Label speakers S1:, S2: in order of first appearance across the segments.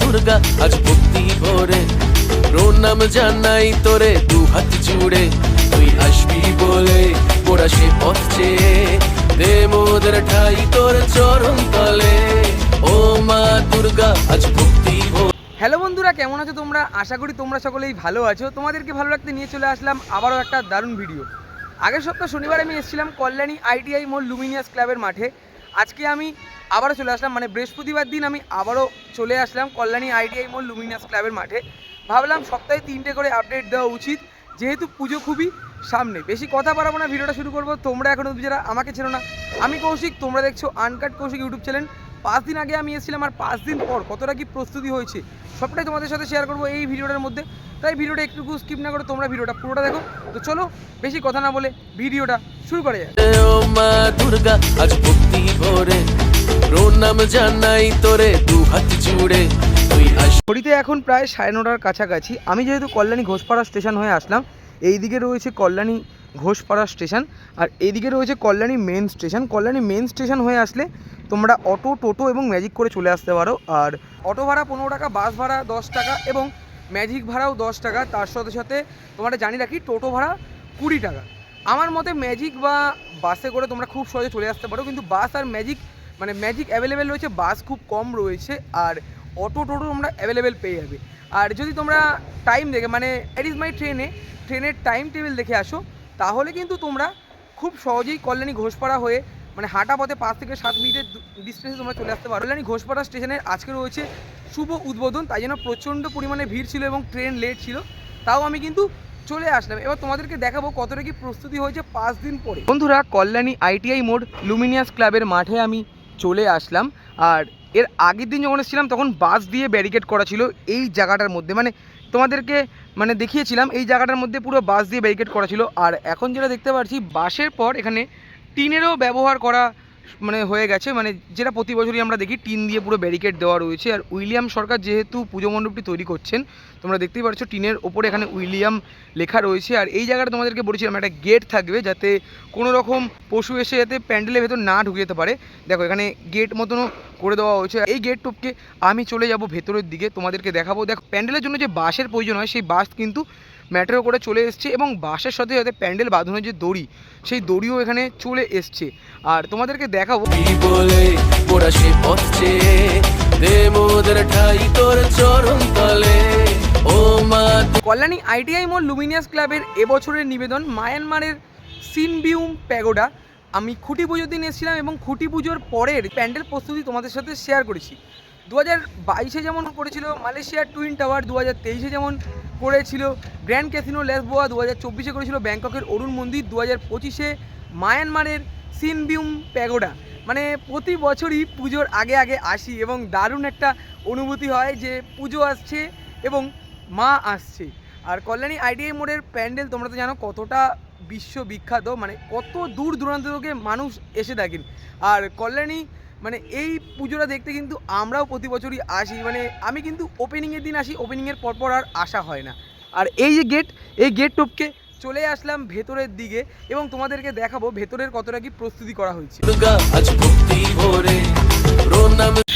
S1: দুর্গা, আজ ভক্তি ভরে। প্রণাম জানাই তোরে দু হাত জুড়ে। তুই আসবি বলে মোরা সে পথ চেয়ে। দে মোদের ঠাই তোর চরণ তলে। ও মা দুর্গা, আজ ভক্তি
S2: হ্যালো বন্ধুরা, কেমন আছো তোমরা? আশা করি তোমরা সকলেই ভালো আছো। তোমাদেরকে ভালো রাখতে নিয়ে চলে আসলাম আবারও একটা দারুণ ভিডিও আগের সপ্তাহ শনিবার আমি এসেছিলাম কল্যাণী আইটিআই মোল লুমিনিয়াস ক্লাবের মাঠে। আজকে আমি আবারও চলে আসলাম। মানে বৃহস্পতিবার দিন আমি আবারও চলে আসলাম কল্যাণী আইটিআই মোল লুমিনাস ক্লাবের মাঠে। ভাবলাম সপ্তাহে তিনটে করে আপডেট দেওয়া উচিত। যেহেতু পুজো খুবই সামনে। বেশি কথা বাড়াবো না, ভিডিওটা শুরু করব। তোমরা এখনও যারা আমাকে ছিল না, আমি কৌশিক, তোমরা দেখছ আনকাট কৌশিক ইউটিউব চ্যানেল পাঁচ দিন আগে আমি এসেছিলাম আর পাঁচ দিন পর কতটা কি প্রস্তুতি হয়েছে, সবটাই তোমাদের সাথে শেয়ার করব এই ভিডিওটার মধ্যে। তাই ভিডিওটা একটুকু স্কিপ না করে তোমরা ভিডিওটা পুরোটা দেখো। তো চলো, বেশি কথা না বলে ভিডিওটা শুরু করে যায়
S1: ও মা দুর্গা আজ ভক্তি ভরে প্রণাম জানাই তোরে দু হাত জুড়ে।
S2: ঘড়িতে এখন প্রায় সাড়ে নটার কাছাকাছি। আমি যেহেতু কল্যাণী ঘোষপাড়া স্টেশন হয়ে আসলাম এই দিকে রয়েছে কল্যাণী ঘোষপাড়া স্টেশন আর এইদিকে রয়েছে Kalyani main station. Kalyani main station হয়ে আসলে তোমরা অটো, টোটো এবং ম্যাজিক করে চলে আসতে পারো। আর অটো ভাড়া পনেরো টাকা, বাস ভাড়া দশ টাকা এবং ম্যাজিক ভাড়াও দশ টাকা। তার সাথে সাথে তোমরা জানি রাখি, টোটো ভাড়া কুড়ি টাকা। আমার মতে ম্যাজিক বা বাসে করে তোমরা খুব সহজে চলে আসতে পারো, কিন্তু বাস আর ম্যাজিক মানে ম্যাজিক অ্যাভেলেবেল রয়েছে বাস খুব কম রয়েছে, আর অটো টোটো তোমরা অ্যাভেলেবেল পেয়ে যাবে। আর যদি তোমরা টাইম দেখে মানে ইট ইজ মাই ট্রেনে ট্রেনের টাইম টেবিল দেখে আসো, তাহলে কিন্তু তোমরা খুব সহজেই কল্যাণী ঘোষপাড়া হয়ে মানে হাঁটা পথে পাঁচ থেকে সাত মিনিটের ডিস্টেন্সে তোমরা চলে আসতে পারো। কল্যাণী ঘোষপাড়া স্টেশনের আজকে রয়েছে শুভ উদ্বোধন, তাই জন্য প্রচণ্ড পরিমাণে ভিড় ছিল এবং ট্রেন লেট ছিল, তাও আমি কিন্তু চলে আসলাম। এবার তোমাদেরকে দেখাবো কতটা কি প্রস্তুতি হয়েছে পাঁচ দিন পরে। বন্ধুরা, কল্যাণী আইটিআই মোড় লুমিনিয়াস ক্লাবের মাঠে আমি চলে আসলাম। আর এর আগের দিন যখন এসেছিলাম, তখন বাস দিয়ে ব্যারিকেড করা ছিল এই জায়গাটার মধ্যে। মানে তোমাদেরকে মানে দেখিয়েছিলাম, এই জায়গাটার মধ্যে পুরো বাস দিয়ে ব্যারিকেড করা ছিল। আর এখন যেটা দেখতে পাচ্ছি, বাসের পর এখানে টিনেরও ব্যবহার করা মানে হয়ে গেছে মানে যেটা প্রতি বছরই আমরা দেখি, টিন দিয়ে পুরো ব্যারিকেড দেওয়া রয়েছে। আর উইলিয়াম সরকার যেহেতু পুজো মণ্ডপটি তৈরি করছেন, তোমরা দেখতেই পাচ্ছ টিনের ওপরে এখানে উইলিয়াম লেখা রয়েছে। আর এই জায়গাটা তোমাদেরকে বলেছিলাম, একটা গেট থাকবে যাতে কোনো রকম পশু এসে যাতে প্যান্ডেলের ভেতর না ঢুকে যেতে পারে। দেখো, এখানে গেট মতনও করে দেওয়া হয়েছে। এই গেট টপকে আমি চলে যাব ভেতরের দিকে, তোমাদেরকে দেখাবো। দেখো, প্যান্ডেলের জন্য যে বাসের প্রয়োজন হয়, সেই বাস কিন্তু ম্যাটেরও করে চলে এসছে এবং বাসের সাথে সাথে প্যান্ডেল বাঁধানোর যে দড়ি সেই দড়িও এখানে চলে এসছে। আর তোমাদেরকে দেখাবো কল্যাণী আইটিআই মোল লুমিনিয়াস ক্লাবের এবছরের নিবেদন মায়ানমারের সিনবিউম প্যাগোডা। আমি খুঁটি পুজোর দিন এসেছিলাম এবং খুঁটি পুজোর পরের প্যান্ডেল প্রস্তুতি তোমাদের সাথে শেয়ার করেছি। দু হাজার বাইশে যেমন করেছিল মালয়েশিয়ার টুইন টাওয়ার দু হাজার তেইশে যেমন করেছিল গ্র্যান্ড ক্যাসিনো, লেসবোয়া দু হাজার চব্বিশে করেছিল, ব্যাংককের অরুণ মন্দির দু হাজার পঁচিশে, মায়ানমারের সিনবিউম প্যাগোডা। মানে প্রতি বছরই পুজোর আগে আগে আসি এবং দারুণ একটা অনুভূতি হয় যে পুজো আসছে এবং মা আসছে। আর কল্যাণী আইডিআই মোড়ের প্যান্ডেল তোমরা তো জানো কতটা বিশ্ববিখ্যাত মানে কত দূর দূরান্ত থেকে মানুষ এসে থাকেন আর কল্যাণী মানে এই পুজোটা দেখতে কিন্তু আমরাও প্রতি বছরই আসি। মানে আমি কিন্তু ওপেনিংয়ের দিন আসি ওপেনিংয়ের পরপর আর আসা হয় না। আর এই যে গেট এই গেট টপকে চলে আসলাম ভেতরের দিকে এবং তোমাদেরকে দেখাবো ভেতরের কতটা কি প্রস্তুতি করা হয়েছে।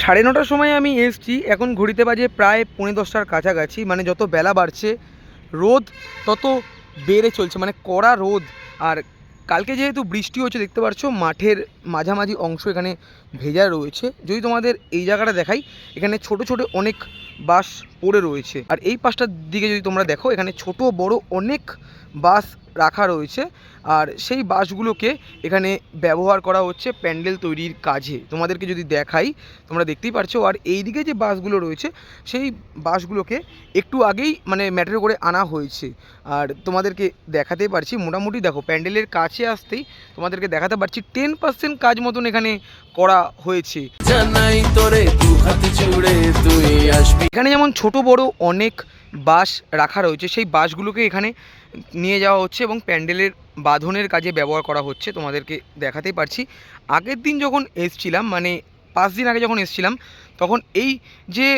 S2: সাড়ে নটার সময় আমি এসছি এখন ঘড়িতে বাজে প্রায় পৌনে দশটার কাছাকাছি মানে যত বেলা বাড়ছে রোদ তত বেড়ে চলছে মানে কড়া রোদ। আর কালকে যেহেতু বৃষ্টি হচ্ছে, দেখতে পাচ্ছ মাঠের মাঝামাঝি অংশ এখানে ভেজা রয়েছে। যদি তোমাদের এই জায়গাটা দেখাই, এখানে ছোট ছোট অনেক বাঁশ পড়ে রয়েছে। আর এই পাশটার দিকে যদি তোমরা দেখো, এখানে ছোট, বড় অনেক বাস রাখা রয়েছে। আর সেই বাসগুলোকে এখানে ব্যবহার করা হচ্ছে প্যান্ডেল তৈরির কাজে। তোমাদেরকে যদি দেখাই তোমরা দেখতেই পারছ। আর এই দিকে যে বাসগুলো রয়েছে সেই বাসগুলোকে একটু আগেই মানে ম্যাটার করে আনা হয়েছে। আর তোমাদেরকে দেখাতে পারছি মোটামুটি দেখো প্যান্ডেলের কাছে আসতেই তোমাদেরকে দেখাতে পারছি টেন পার্সেন্ট কাজ মতন এখানে করা হয়েছে। এখানে যেমন ছোট বড় অনেক বাস রাখা রয়েছে সেই বাসগুলোকে এখানে নিয়ে যাওয়া হচ্ছে এবং প্যান্ডেলের বাঁধনের কাজে ব্যবহার করা হচ্ছে, তোমাদেরকে দেখাতেই পারছি। আগের দিন যখন এসছিলাম মানে পাঁচ দিন আগে যখন এসছিলাম, তখন এই যে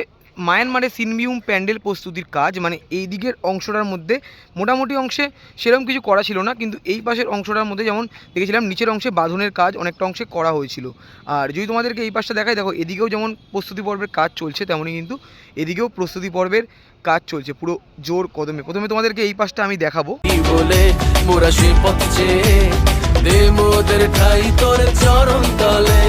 S2: মায়ানমারের সিনমিউম প্যান্ডেল প্রস্তুতির কাজ মানে এই দিকের অংশটার মধ্যে মোটামুটি অংশে সেরকম কিছু করা ছিল না, কিন্তু এই পাশের অংশটার মধ্যে যেমন দেখেছিলাম, নিচের অংশে বাঁধনের কাজ অনেকটা অংশে করা হয়েছিল। আর যদি তোমাদেরকে এই পাশটা দেখাই, দেখো এদিকেও যেমন প্রস্তুতি পর্বের কাজ চলছে, তেমনই কিন্তু এদিকেও প্রস্তুতি পর্বের কাজ চলছে, পুরো জোর কদমে। প্রথমে তোমাদেরকে এই পাশটা আমি দেখাবো।
S1: বলে ঠাই তোর চরণ তলে।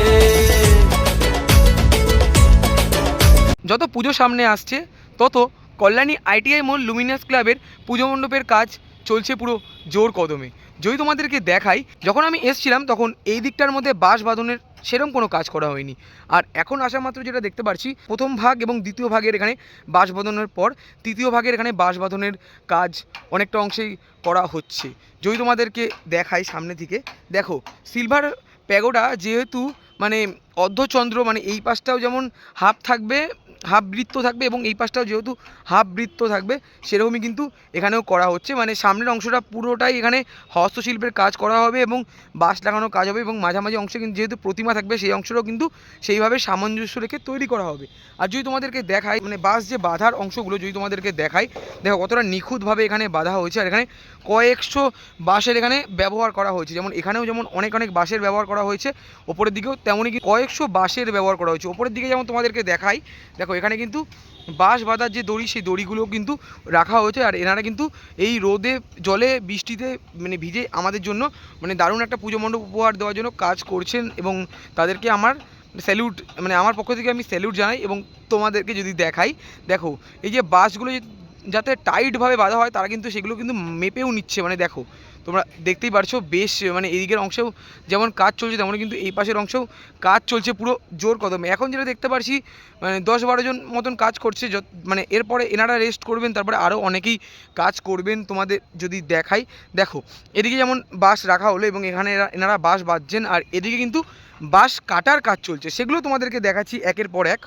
S2: যত পুজো সামনে আসছে, তত কল্যাণী আইটিআই মোল লুমিনাস ক্লাবের পুজো মণ্ডপের কাজ চলছে পুরো জোর কদমে। যদি তোমাদেরকে দেখাই, যখন আমি এসছিলাম, তখন এই দিকটার মধ্যে বাঁশ বাঁধনের সেরকম কোনো কাজ করা হয়নি। আর এখন আসা মাত্র যেটা দেখতে পাচ্ছি প্রথম ভাগ এবং দ্বিতীয় ভাগের এখানে বাঁশ বাঁধনের পর তৃতীয় ভাগের এখানে বাঁশ বাঁধনের কাজ অনেকটা অংশেই করা হচ্ছে। যদি তোমাদেরকে দেখাই সামনে থেকে, দেখো, সিলভার প্যাগোডা যেহেতু মানে অর্ধচন্দ্র মানে এই পাশটাও যেমন হাফ থাকবে হাফ বৃত্ত থাকবে এবং এই পাশটাও যেহেতু হাফ বৃত্ত থাকবে, সেরকমই কিন্তু এখানেও করা হচ্ছে। মানে সামনের অংশটা পুরোটাই এখানে হস্তশিল্পের কাজ করা হবে এবং বাঁশ লাগানোর কাজ হবে এবং মাঝামাঝি অংশে কিন্তু যেহেতু প্রতিমা থাকবে, সেই অংশটাও কিন্তু সেইভাবে সামঞ্জস্য রেখে তৈরি করা হবে। আর যদি তোমাদেরকে দেখায় মানে বাঁশ যে বাঁধার অংশগুলো যদি তোমাদেরকে দেখায় দেখো কতটা নিখুঁতভাবে এখানে বাঁধা হয়েছে আর এখানে কয়েকশো বাঁশের এখানে ব্যবহার করা হয়েছে। যেমন এখানেও যেমন অনেক অনেক বাঁশের ব্যবহার করা হয়েছে, ওপরের দিকেও তেমনই কয়েকশো বাঁশের ব্যবহার করা হয়েছে। ওপরের দিকে যেমন তোমাদেরকে দেখাই, দেখো এখানে কিন্তু বাঁশ বাঁধার যে দড়ি, সেই দড়িগুলো কিন্তু রাখা হয়েছে। আর এনারা কিন্তু এই রোদে, জলে, বৃষ্টিতে মানে ভিজে আমাদের জন্য মানে দারুণ একটা পুজো মণ্ডপ উপহার দেওয়ার জন্য কাজ করছেন এবং তাদেরকে আমার স্যালুট মানে আমার পক্ষ থেকে আমি স্যালুট জানাই এবং তোমাদেরকে যদি দেখাই, দেখো, এই যে বাসগুলো যাতে টাইটভাবে বাঁধা হয়, তারা কিন্তু সেগুলো কিন্তু মেপেও নিচ্ছে। মানে দেখো তোমরা দেখতেই পারছ, বেশ মানে এদিকের অংশেও যেমন কাজ চলছে তেমন কিন্তু এই পাশের অংশেও কাজ চলছে পুরো জোর কদমে। এখন যেটা দেখতে পারছি মানে দশ বারো জন মতন কাজ করছে মানে এরপরে এনারা রেস্ট করবেন, তারপরে আরও অনেকেই কাজ করবেন তোমাদের যদি দেখাই। দেখো, এদিকে যেমন বাঁশ রাখা হলো এবং এখানে এনারা বাঁশ বাঁধছেন, আর এদিকে কিন্তু বাঁশ কাটার কাজ চলছে। সেগুলো তোমাদেরকে দেখাচ্ছি একের পর এক।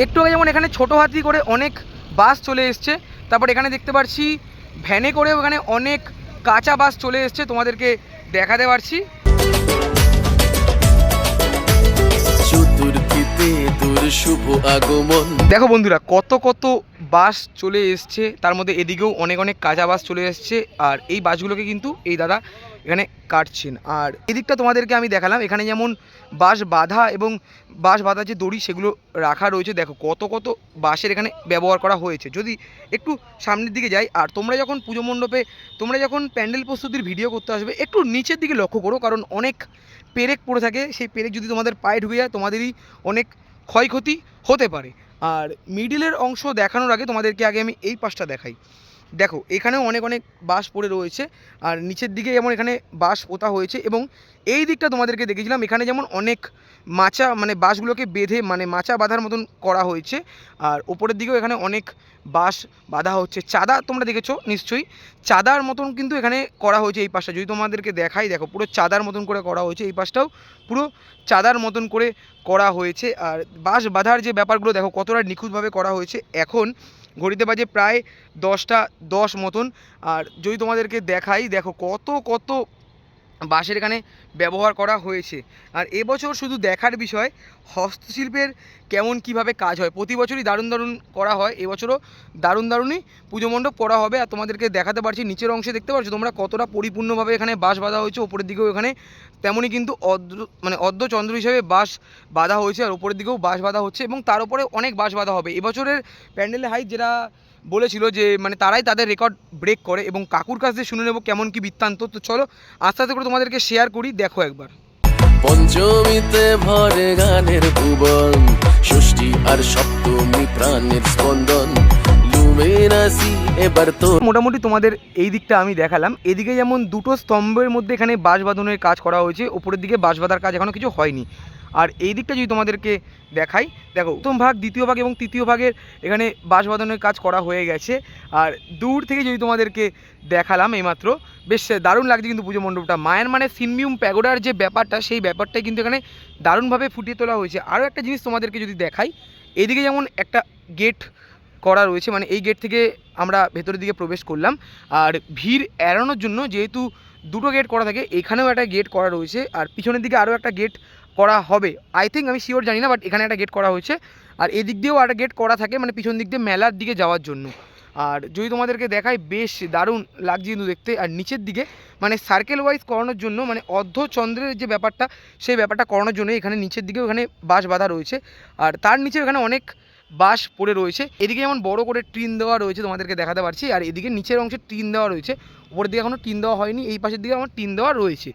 S2: একটু আগে যেমন এখানে ছোটো হাতি করে অনেক বাস চলে এসছে তারপর এখানে দেখতে পাচ্ছি ভ্যানে করেও এখানে অনেক কাঁচা বাস চলে এসছে তোমাদেরকে দেখাতে পারছি। দেখো বন্ধুরা কত কত বাস চলে এসছে তার মধ্যে এদিকেও অনেক অনেক কাঁচা বাস চলে এসছে আর এই বাসগুলোকে কিন্তু এই দাদা এখানে কাটছেন। আর এদিকটা তোমাদেরকে আমি দেখালাম, এখানে যেমন বাঁশ বাঁধা এবং বাঁশ বাঁধা যে দড়ি, সেগুলো রাখা রয়েছে। দেখো কত কত বাঁশের এখানে ব্যবহার করা হয়েছে। যদি একটু সামনের দিকে যাই, আর তোমরা যখন পুজো মণ্ডপে, তোমরা যখন প্যান্ডেল প্রস্তুতির ভিডিও করতে আসবে, একটু নিচের দিকে লক্ষ্য করো, কারণ অনেক পেরেক পড়ে থাকে। সেই পেরেক যদি তোমাদের পায়ে ঢুকে যায়, তোমাদেরই অনেক ক্ষয়ক্ষতি হতে পারে। আর মিডিলের অংশ দেখানোর আগে তোমাদেরকে আগে আমি এই পাশটা দেখাই। দেখো, এখানেও অনেক অনেক বাঁশ পড়ে রয়েছে, আর নিচের দিকে যেমন এখানে বাঁশ পোতা হয়েছে এবং এই দিকটা তোমাদেরকে দেখেছিলাম এখানে যেমন অনেক মাচা মানে বাঁশগুলোকে বেঁধে মানে মাচা বাঁধার মতন করা হয়েছে, আর ওপরের দিকেও এখানে অনেক বাঁশ বাঁধা হচ্ছে। চাঁদা তোমরা দেখেছ নিশ্চয়ই, চাঁদার মতন কিন্তু এখানে করা হয়েছে এই পাশটা। যদি তোমাদেরকে দেখাই, দেখো, পুরো চাঁদার মতন করে করা হয়েছে এই পাশটাও, পুরো চাঁদার মতন করে করা হয়েছে। আর বাঁশ বাঁধার যে ব্যাপারগুলো, দেখো, কতটা নিখুঁতভাবে করা হয়েছে। এখন ঘড়িতে বাজে প্রায় দশটা দশ মতন। আর যদি তোমাদেরকে দেখাই দেখো কত কত বাঁশের এখানে ব্যবহার করা হয়েছে। আর এবছর শুধু দেখার বিষয়, হস্তশিল্পের কেমন কীভাবে কাজ হয়? প্রতি বছরই দারুণ দারুণ করা হয়, এবছরও দারুণ দারুণই পুজো মণ্ডপ করা হবে। আর তোমাদেরকে দেখাতে পারছি, নিচের অংশে দেখতে পাচ্ছ তোমরা কতটা পরিপূর্ণভাবে এখানে বাঁশ বাঁধা হয়েছে, ওপরের দিকেও এখানে তেমনই কিন্তু অর্ধ মানে অর্ধচন্দ্র হিসেবে বাঁশ বাঁধা হয়েছে, আর ওপরের দিকেও বাঁশ বাঁধা হচ্ছে এবং তার উপরে অনেক বাঁশ বাঁধা হবে। এবছরের প্যান্ডেলের হাইট যেটা বলেছিল যে মানে তারাই তাদের রেকর্ড ব্রেক করে এবং কাকুর কাছ থেকে শুনে নেব কেমন কি বৃত্তান্ত। তো চলো আস্তে আস্তে করে তোমাদেরকে শেয়ার করি দেখো একবার।
S1: পঞ্চমীতে ভরে গানের ভুবন ষষ্ঠী আর সপ্তমী প্রাণের স্পন্দন। এবার তো
S2: মোটামুটি তোমাদের এই দিকটা আমি দেখালাম। এদিকে যেমন দুটো স্তম্ভের মধ্যে এখানে বাঁশ বাঁধনের কাজ করা হয়েছে ওপরের দিকে বাঁশ বাঁধার কাজ এখনও কিছু হয়নি। আর এই দিকটা যদি তোমাদেরকে দেখাই, দেখো, প্রথম ভাগ, দ্বিতীয় ভাগ এবং তৃতীয় ভাগের এখানে বাঁশ বাঁধনের কাজ করা হয়ে গেছে। আর দূর থেকে যদি তোমাদেরকে দেখালাম এইমাত্র, বেশ দারুণ লাগছে কিন্তু পুজো মণ্ডপটা। মায়ের মানে সিনমিউম প্যাগোডার যে ব্যাপারটা, সেই ব্যাপারটাই কিন্তু এখানে দারুণভাবে ফুটিয়ে তোলা হয়েছে। আরও একটা জিনিস তোমাদেরকে যদি দেখাই, এদিকে যেমন একটা গেট করা রয়েছে মানে এই গেট থেকে আমরা ভেতরের দিকে প্রবেশ করলাম। আর ভিড় এড়ানোর জন্য যেহেতু দুটো গেট করা থাকে, এখানেও একটা গেট করা রয়েছে। আর পিছনের দিকে আরও একটা গেট করা হবে। আই থিঙ্ক আমি শিওর জানি না বাট এখানে একটা গেট করা হয়েছে। আর এদিক দিয়েও একটা গেট করা থাকে মানে পিছন দিক দিয়ে মেলার দিকে যাওয়ার জন্য। আর যদি তোমাদেরকে দেখাই, বেশ দারুণ লাগছে কিন্তু দেখতে। আর নিচের দিকে মানে সার্কেল ওয়াইজ করানোর জন্য মানে অর্ধচন্দ্রের যে ব্যাপারটা, সেই ব্যাপারটা করানোর জন্য এখানে নিচের দিকেও এখানে বাঁশ বাঁধা রয়েছে। আর তার নিচে এখানে অনেক বাঁশ পড়ে রয়েছে। এদিকে যেমন বড় করে টিন দেওয়া রয়েছে, তোমাদেরকে দেখাতে পারছি। আর এদিকে নিচের অংশে টিন দেওয়া রয়েছে। উপরের দিকে এখনও টিন দেওয়া হয়নি, এই পাশের দিকে আমার টিন দেওয়া রয়েছে।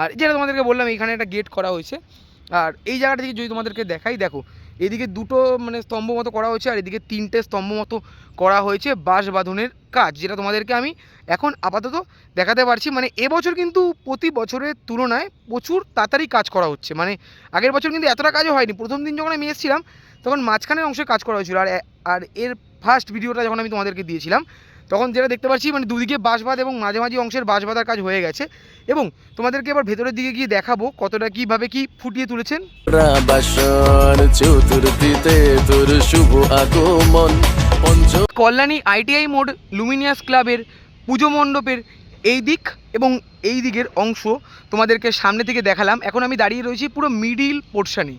S2: আর যেটা তোমাদেরকে বললাম এখানে একটা গেট করা হয়েছে। আর এই জায়গাটা থেকে যদি তোমাদেরকে দেখাই, দেখো, এদিকে দুটো মানে স্তম্ভ মতো করা হয়েছে, আর এদিকে তিনটে স্তম্ভ মতো করা হয়েছে বাঁশ বাঁধনের কাজ, যেটা তোমাদেরকে আমি এখন আপাতত দেখাতে পারছি। মানে এবছর কিন্তু প্রতি বছরের তুলনায় প্রচুর তাড়াতাড়ি কাজ করা হচ্ছে। মানে আগের বছর কিন্তু এতটা কাজও হয়নি। প্রথম দিন যখন আমি এসেছিলাম, তখন মাঝখানের অংশে কাজ করা হয়েছিল। আর আর এর ফার্স্ট ভিডিওটা যখন আমি তোমাদেরকে দিয়েছিলাম তখন যেটা দেখতে পাচ্ছি মানে দুদিকে বাঁশবাদ এবং মাঝামাঝি অংশের বাঁশবাদার কাজ হয়ে গেছে। এবং তোমাদেরকে এবার ভেতরের দিকে গিয়ে দেখাবো কতটা কীভাবে কি ফুটিয়ে তুলেছেন।
S1: বাসন চতুর্থীতে তোর শুভ আগমন
S2: কল্যাণী আইটিআই মোড় লুমিনিয়াস ক্লাবের পুজো মণ্ডপের এই দিক এবং এই দিকের অংশ তোমাদেরকে সামনে থেকে দেখালাম। এখন আমি দাঁড়িয়ে রয়েছি পুরো মিডিল পোর্শনে।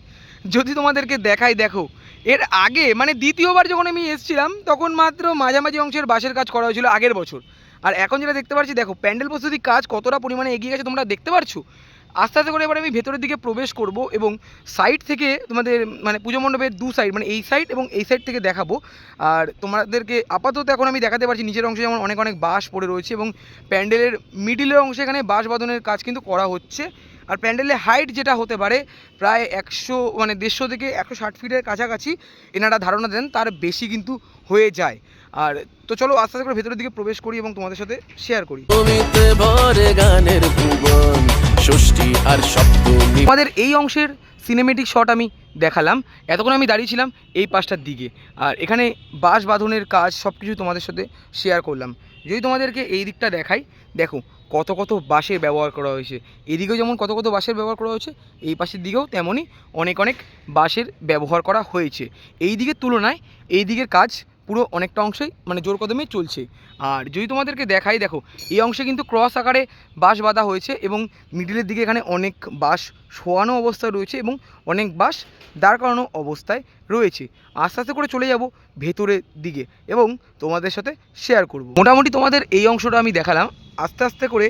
S2: যদি তোমাদেরকে দেখাই দেখো এর আগে মানে দ্বিতীয়বার যখন আমি এসেছিলাম, তখন মাত্র মাঝামাঝি অংশের বাঁশের কাজ করা হয়েছিল আগের বছর। আর এখন যেটা দেখতে পাচ্ছি, দেখো, প্যান্ডেল প্রস্তুতি কাজ কতটা পরিমাণে এগিয়ে গেছে তোমরা দেখতে পারছ? আস্তে আস্তে করে এবার আমি ভেতরের দিকে প্রবেশ করব এবং সাইড থেকে তোমাদের মানে পুজো মণ্ডপের দু সাইড মানে এই সাইড এবং এই সাইড থেকে দেখাবো। আর তোমাদেরকে আপাতত এখন আমি দেখাতে পারছি, নিচের অংশে যেমন অনেক অনেক বাঁশ পড়ে রয়েছে এবং প্যান্ডেলের মিডিলের অংশে এখানে বাঁশ বাঁধনের কাজ কিন্তু করা হচ্ছে। আর প্যান্ডেলের হাইট যেটা হতে পারে প্রায় একশো মানে দেড়শো থেকে একশো ষাট ফিটের কাছাকাছি এনারা ধারণা দেন তার বেশি কিন্তু হয়ে যায়। আর তো চলো আস্তে আস্তে করে ভেতরের দিকে প্রবেশ করি এবং তোমাদের সাথে শেয়ার করি।
S1: গানের ভুবন ষষ্ঠী আর সপ্তমী।
S2: আমাদের এই অংশের সিনেমেটিক শট আমি দেখালাম। এতক্ষণ আমি দাঁড়িয়েছিলাম এই পাশটার দিকে। আর এখানে বাঁশ বাঁধনের কাজ সব কিছু তোমাদের সাথে শেয়ার করলাম। যদি তোমাদেরকে এই দিকটা দেখাই, দেখো কত কত বাঁশের ব্যবহার করা হয়েছে। এদিকেও যেমন কত কত বাঁশের ব্যবহার করা হয়েছে, এই পাশের দিকেও তেমনই অনেক অনেক বাঁশের ব্যবহার করা হয়েছে। এই দিকের তুলনায় এই দিকের কাজ পুরো অনেকটা অংশই মানে জোর কদমে চলছে। আর যদি তোমাদেরকে দেখাই, দেখো, এই অংশে কিন্তু ক্রস আকারে বাঁশ বাঁধা হয়েছে এবং মিডিলের দিকে এখানে অনেক বাঁশ শোয়ানো অবস্থায় রয়েছে এবং অনেক বাঁশ দাঁড় করানো অবস্থায় রয়েছে। আস্তে আস্তে করে চলে যাব ভেতরের দিকে এবং তোমাদের সাথে শেয়ার করব। মোটামুটি তোমাদের এই অংশটা আমি দেখালাম। আস্তে আস্তে করে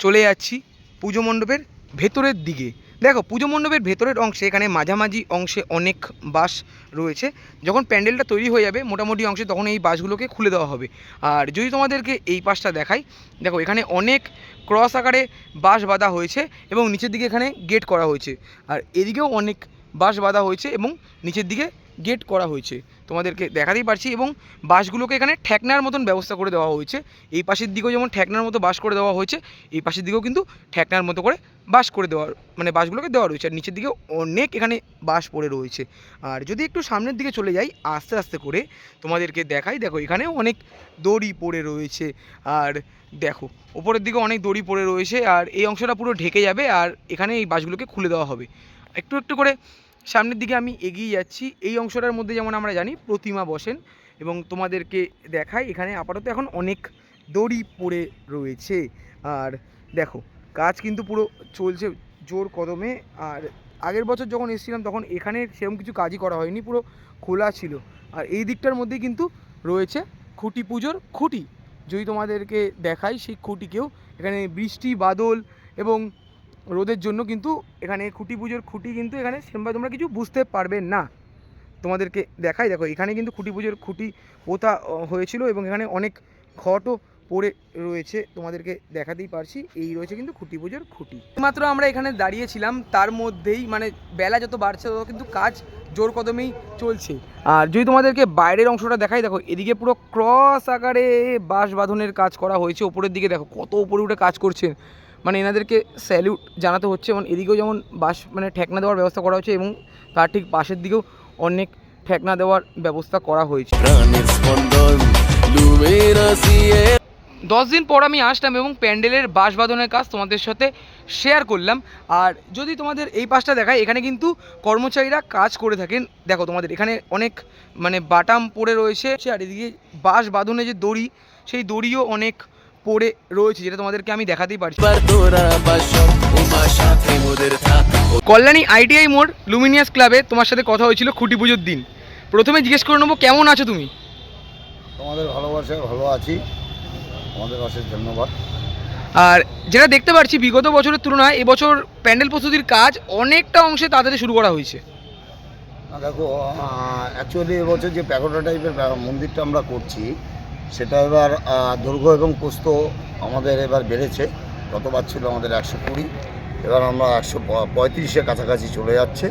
S2: চলে যাচ্ছি পুজো মণ্ডপের ভেতরের দিকে। দেখো, পুজো মণ্ডপের ভেতরের অংশে, এখানে মাঝামাঝি অংশে অনেক বাস রয়েছে। যখন প্যান্ডেলটা তৈরি হয়ে যাবে, মোটামুটি অংশে তখন এই বাসগুলোকে খুলে দেওয়া হবে। আর যদি তোমাদেরকে এই পাশটা দেখাই, দেখো, এখানে অনেক ক্রস আকারে বাস বাঁধা হয়েছে এবং নিচের দিকে এখানে গেট করা হয়েছে। আর এদিকেও অনেক বাস বাঁধা হয়েছে এবং নিচের দিকে গেট করা হয়েছে। তোমাদেরকে দেখাতেই পারছি এবং বাঁশগুলোকে এখানে ঠেকনার মতন ব্যবস্থা করে দেওয়া হয়েছে। এই পাশের দিকেও যেমন ঠেকনার মতো বাস করে দেওয়া হয়েছে, এই পাশের দিকেও কিন্তু ঠেকনার মতো করে বাস করে দেওয়া মানে বাঁশগুলোকে দেওয়া রয়েছে। আর নিচের দিকেও অনেক এখানে বাঁশ পড়ে রয়েছে। আর যদি একটু সামনের দিকে চলে যাই, আস্তে আস্তে করে তোমাদেরকে দেখাই। দেখো, এখানেও অনেক দড়ি পড়ে রয়েছে। আর দেখো, ওপরের দিকে অনেক দড়ি পড়ে রয়েছে। আর এই অংশটা পুরো ঢেকে যাবে। আর এখানে এই বাঁশগুলোকে খুলে দেওয়া হবে। একটু একটু করে সামনের দিকে আমি এগিয়ে যাচ্ছি। এই অংশটার মধ্যে যেমন আমরা জানি প্রতিমা বসেন এবং তোমাদেরকে দেখাই, এখানে আপাতত এখন অনেক দড়ি পড়ে রয়েছে। আর দেখো, কাজ কিন্তু পুরো চলছে জোর কদমে। আর আগের বছর যখন এসেছিলাম তখন এখানে সেরকম কিছু কাজই করা হয়নি, পুরো খোলা ছিল। আর এই দিকটার মধ্যেই কিন্তু রয়েছে খুঁটি পুজোর খুঁটি। যদি তোমাদেরকে দেখাই, সেই খুঁটিকেও এখানে বৃষ্টি, বাদল এবং রোদের জন্য কিন্তু এখানে খুঁটি পুজোর খুঁটি কিন্তু এখানে সেরকমভাবে তোমরা কিছু বুঝতে পারবে না। তোমাদেরকে দেখাই, দেখো, এখানে কিন্তু খুঁটি পুজোর খুঁটি পোতা হয়েছিল এবং এখানে অনেক খটও পড়ে রয়েছে। তোমাদেরকে দেখাতেই পারছি, এই রয়েছে কিন্তু খুঁটি পুজোর খুঁটি। মাত্র আমরা এখানে দাঁড়িয়েছিলাম, তার মধ্যেই মানে বেলা যত বাড়ছে তত কিন্তু কাজ জোর কদমেই চলছে। আর যদি তোমাদেরকে বাইরের অংশটা দেখাই, দেখো, এদিকে পুরো ক্রস আকারে বাঁশ বাঁধনের কাজ করা হয়েছে, ওপরের দিকে দেখো, কত উপরে উঠে কাজ করছেন। মানে এনাদেরকে স্যালিউট জানাতে হচ্ছে এবং এদিকেও যেমন বাঁশ মানে ঠেকনা দেওয়ার ব্যবস্থা করা হচ্ছে এবং তার ঠিক পাশের দিকেও অনেক ঠেকনা দেওয়ার ব্যবস্থা করা হয়েছে। দশ দিন পর আমি আসলাম এবং প্যান্ডেলের বাঁশ বাঁধনের কাজ তোমাদের সাথে শেয়ার করলাম। আর যদি তোমাদের এই পাশটা দেখায় এখানে কিন্তু কর্মচারীরা কাজ করে থাকেন। দেখো তোমাদের, এখানে অনেক মানে বাটাম পড়ে রয়েছে, আর এদিকে বাঁশ বাঁধনে যে দড়ি, সেই দড়িও অনেক পড়ে রয়েছে যেটা তোমাদেরকে আমি দেখাতেই পারছি। কল্যাণী আইটিআই মোড় লুমিনিয়াস ক্লাবে তোমার সাথে কথা হয়েছিল খুঁটি পুজোর দিন। প্রথমে জিজ্ঞেস করে নেব কেমন আছো তুমি?
S3: তোমাদের ভালোবাসায় ভালো আছি। আমাদের অশেষ ধন্যবাদ।
S2: আর যেটা দেখতে পাচ্ছি বিগত বছরের তুলনায় এবছর প্যান্ডেল প্রস্তুতির কাজ অনেকটা অংশে তাড়াতাড়ি শুরু করা হয়েছে।
S3: দেখো অ্যাকচুয়ালি এবছর যে প্যাকোটা টাইপের মন্দিরটা আমরা করছি সেটা এবার দৈর্ঘ্য এবং পোস্ত আমাদের এবার বেড়েছে। গতবার ছিল আমাদের একশো কুড়ি এবার আমরা একশো পঁয়ত্রিশের কাছাকাছি চলে যাচ্ছে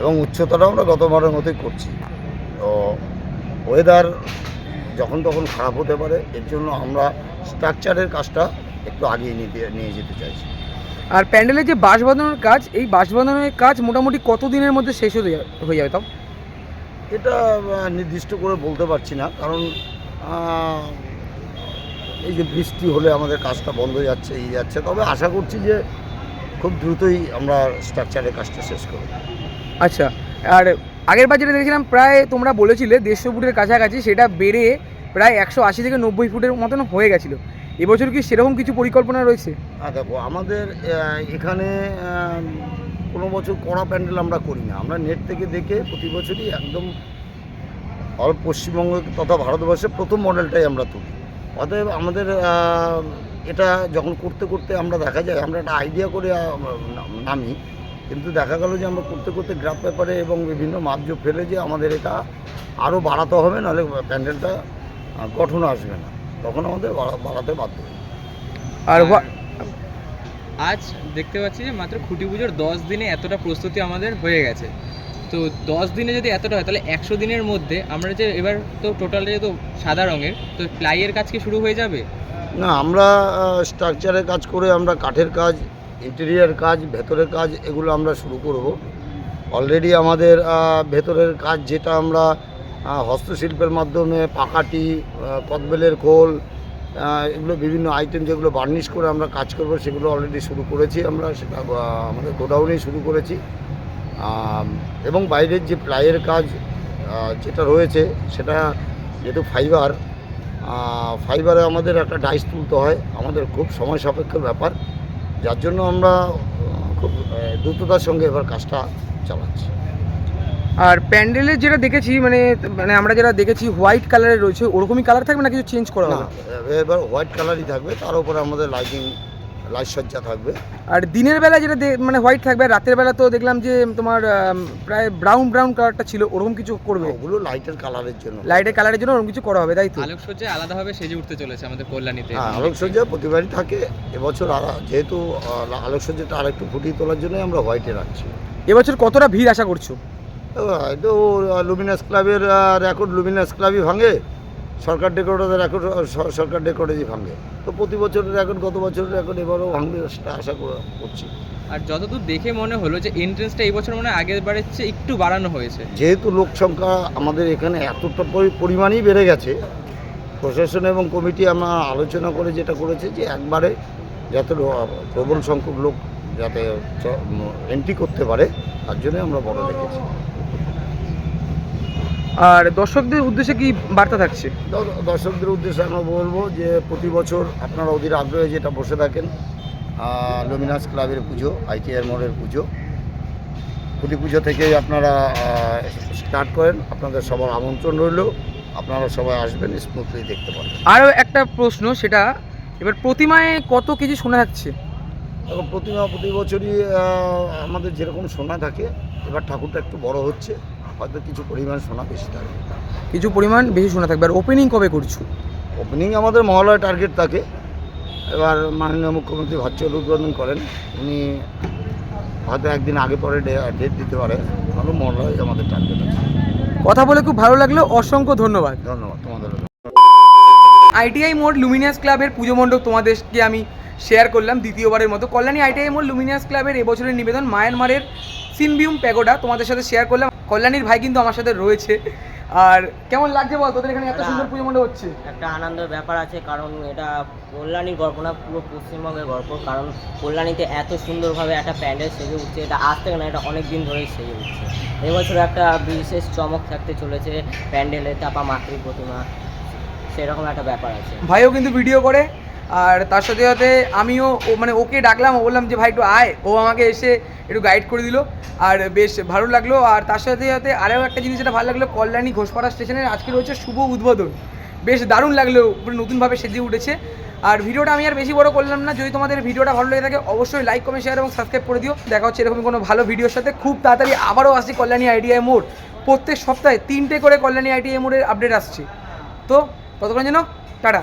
S3: এবং উচ্চতাটা আমরা গতবারের মতোই করছি। তো ওয়েদার যখন তখন খারাপ হতে পারে এর জন্য আমরা স্ট্রাকচারের কাজটা একটু আগিয়ে নিতে নিয়ে যেতে চাইছি।
S2: আর প্যান্ডেলের যে বাঁশ বাঁধানোর কাজ এই বাঁশ বাঁধানোর কাজ মোটামুটি কত দিনের মধ্যে শেষ হয়ে যাবে হয়ে যাবে তাও?
S3: এটা নির্দিষ্ট করে বলতে পারছি না কারণ এই যে বৃষ্টি হলে আমাদের কাজটা বন্ধ হয়ে যাচ্ছে এই যাচ্ছে। তবে আশা করছি যে খুব দ্রুতই আমরা স্ট্রাকচারের কাজটা শেষ করব।
S2: আচ্ছা আর আগের যেটা দেখেছিলাম প্রায় তোমরা বলেছিলে দেড়শো ফুটের কাছাকাছি সেটা বেড়ে প্রায় একশো আশি থেকে নব্বই ফুটের মতন হয়ে গেছিল। এবছর কি সেরকম কিছু পরিকল্পনা রয়েছে?
S3: আর দেখো আমাদের এখানে কোনো বছর কড়া প্যান্ডেল আমরা করি না আমরা নেট থেকে দেখে প্রতি বছরই একদম অল পশ্চিমবঙ্গ তথা ভারতবর্ষে প্রথম মডেলটাই আমরা তুলি। অতএব আমাদের এটা যখন করতে করতে আমরা দেখা যায় আমরা একটা আইডিয়া করে নামি কিন্তু দেখা গেল যে আমরা করতে করতে গ্রাফ পেপারে এবং বিভিন্ন মাপজোপ ফেলে যে আমাদের এটা আরও বাড়াতে হবে নাহলে প্যান্ডেলটা গঠন আসবে না। তখন আমাদের বাড়া- বাড়াতে বাধ্য।
S2: আর
S4: আজ দেখতে পাচ্ছি যে মাত্র খুঁটি পুজোর দশ দিনে এতটা প্রস্তুতি আমাদের হয়ে গেছে। তো দশ দিনে যদি এতটা হয়, তাহলে একশো দিনের মধ্যে আমরা যে এবার তো টোটাল যেহেতু সাদা রঙের, তো প্লাইয়ের কাজ কি শুরু হয়ে যাবে?
S3: না, আমরা স্ট্রাকচারের কাজ করে আমরা কাঠের কাজ ইন্টেরিয়ার কাজ, ভেতরের কাজ এগুলো আমরা শুরু করব। অলরেডি আমাদের ভেতরের কাজ যেটা আমরা হস্তশিল্পের মাধ্যমে পাকাটি কদবেলের খোল এগুলো বিভিন্ন আইটেম যেগুলো বার্নিশ করে আমরা কাজ করব, সেগুলো অলরেডি শুরু করেছি আমরা, সেটা আমাদের গোডাউনেই শুরু করেছি। এবং বাইরের যে প্লাইয়ের কাজ যেটা রয়েছে সেটা যেহেতু ফাইবার ফাইবারে আমাদের একটা ডাইস তুলতে হয়। আমাদের খুব সময় সাপেক্ষ ব্যাপার। যার জন্য আমরা খুব দ্রুততার সঙ্গে এবার কাজটা চালাচ্ছি।
S2: আর প্যান্ডেলের যেটা দেখেছি মানে মানে আমরা যেটা দেখেছি হোয়াইট কালারের রয়েছে। ওরকমই কালার থাকবে না কিছু চেঞ্জ করা
S3: না
S2: হবে?
S3: এবার হোয়াইট কালারই থাকবে। তার উপরে আমাদের লাইটিং লাইট সজ্জা থাকবে।
S2: আর দিনের বেলা যেটা মানে হোয়াইট থাকবে রাতের বেলা তো দেখলাম যে তোমার প্রায় ব্রাউন ব্রাউন কালারটা ছিল ওরকম কিছু করবে।
S3: ওগুলো লাইটের কালারের জন্য।
S2: লাইটের কালারের জন্য ওরকম কিছু করা হবে তাই তো?
S4: আলোকসজ্জায় আলাদাভাবে সেজে উঠতে চলেছে আমাদের কল্যাণীতে।
S3: হ্যাঁ আলোকসজ্জা প্রতিবারই থাকে। এবছর আর যেহেতু আলোকসজ্জাটা আরেকটু ফুটিয়ে তোলার জন্যই আমরা হোয়াইটে রাখছি।
S2: এবছর কতটা ভিড় আশা করছ?
S3: হয়তো লুমিনাস ক্লাবের রেকর্ড লুমিনাস ক্লাবই ভাঙে। সরকার ডেকোরেটের রেকর্ড সরকার ডেকোরেটই ভাঙে। তো প্রতি বছরের রেকর্ড গত বছরের রেকর্ড এবারও ভাঙবে সেটা আশা করা- করছি।
S4: আর যতদূর দেখে মনে হলো যে এন্ট্রেন্সটা এই বছর মনে আগের বারের চেয়ে একটু বাড়ানো হয়েছে।
S3: যেহেতু লোক সংখ্যা আমাদের এখানে এতটা পরিমাণই বেড়ে গেছে প্রশাসন এবং কমিটি আমরা আলোচনা করে যেটা করেছে যে একবারে যাতে প্রবল সংখ্যক লোক যাতে এন্ট্রি করতে পারে তার জন্য আমরা বড় রেখেছি
S2: আর দর্শকদের উদ্দেশ্যে কি বার্তা থাকছে?
S3: দর্শকদের উদ্দেশ্যে আমরা বলব যে প্রতি বছর আপনারা অধীর আগ্রহে যেটা বসে থাকেন লুমিনাস ক্লাবের পুজো আইটিআর মোড়ের পুজো প্রতি পুজো থেকেই আপনারা স্টার্ট করেন। আপনাদের সবার আমন্ত্রণ রইল। আপনারা সবাই আসবেন স্মুথলি দেখতে পারেন
S2: আরও একটা প্রশ্ন সেটা এবার প্রতিমায় কত কেজি সোনা থাকছে?
S3: এবং প্রতিমা প্রতি বছরই আমাদের যেরকম সোনা থাকে এবার ঠাকুরটা একটু বড় হচ্ছে। হয়তো কিছু পরিমাণ সোনা বেশি থাকবে
S2: কিছু পরিমাণ বেশি সোনা থাকবে। আর ওপেনিং কবে করছ?
S3: ওপেনিং আমাদের মহালয় টার্গেট থাকে। এবার মাননীয় মুখ্যমন্ত্রী ভার্চুয়াল উদ্বোধন করেন। উনি হয়তো একদিন আগে পরে ডেট দিতে পারে। তাহলে মহালয় আমাদের টার্গেট আছে।
S2: কথা বলে খুব ভালো লাগল। অসংখ্য ধন্যবাদ।
S3: ধন্যবাদ তোমাদের।
S2: আইটিআই মোড় লুমিনিয়াস ক্লাবের পুজো মণ্ডপ তোমাদেরকে আমি শেয়ার করলাম দ্বিতীয়বারের মতো। কল্যাণী আইটিআই মোড় লুমিনিয়াস ক্লাবের এবছরের নিবেদন মায়ানমারের সিনবিউম প্যাগোডা। তোমাদের সাথে শেয়ার করলাম। কল্যাণীর ভাই কিন্তু আমার সাথে রয়েছে। আর কেমন লাগছে বল? তোদের এখানে এত সুন্দর পুজো মণ্ডপ হচ্ছে।
S5: একটা আনন্দের ব্যাপার আছে কারণ এটা কল্যাণীর গল্প না পুরো পশ্চিমবঙ্গের গল্প। কারণ কল্যাণীতে এত সুন্দরভাবে একটা প্যান্ডেল সেজে উঠছে। এটা আজ থেকে না এটা অনেক দিন ধরেই সেজে উঠছে। এবছর একটা বিশেষ চমক থাকতে চলেছে প্যান্ডেলে চাপা মাতৃ প্রতিমা। সেরকম একটা ব্যাপার আছে।
S2: ভাইও কিন্তু ভিডিও করে। আর তার সাথে সাথে আমিও মানে ওকে ডাকলাম, ও বললাম যে, ভাই, একটু আয়। ও আমাকে এসে একটু গাইড করে দিল। আর বেশ ভালো লাগল। আর তার সাথে সাথে আরও একটা জিনিস যেটা ভালো লাগল, কল্যাণী ঘোষপাড়া স্টেশনের আজকে রয়েছে শুভ উদ্বোধন। বেশ দারুণ লাগল, পুরো নতুনভাবে সেজে উঠেছে। আর ভিডিওটা আমি আর বেশি বড় করলাম না, যদি তোমাদের ভিডিওটা ভালো লেগে থাকে, অবশ্যই লাইক কমেন্ট শেয়ার এবং সাবস্ক্রাইব করে দিও। দেখা হচ্ছে এরকম কোনো ভালো ভিডিওর সাথে। খুব তাড়াতাড়ি আবারও আসছি কল্যাণী আইডিআই মোড়। প্রত্যেক সপ্তাহে তিনটে করে কল্যাণী আইটিআই মোড়ের আপডেট আসছে। তো, ততক্ষণ যেন, টাটা।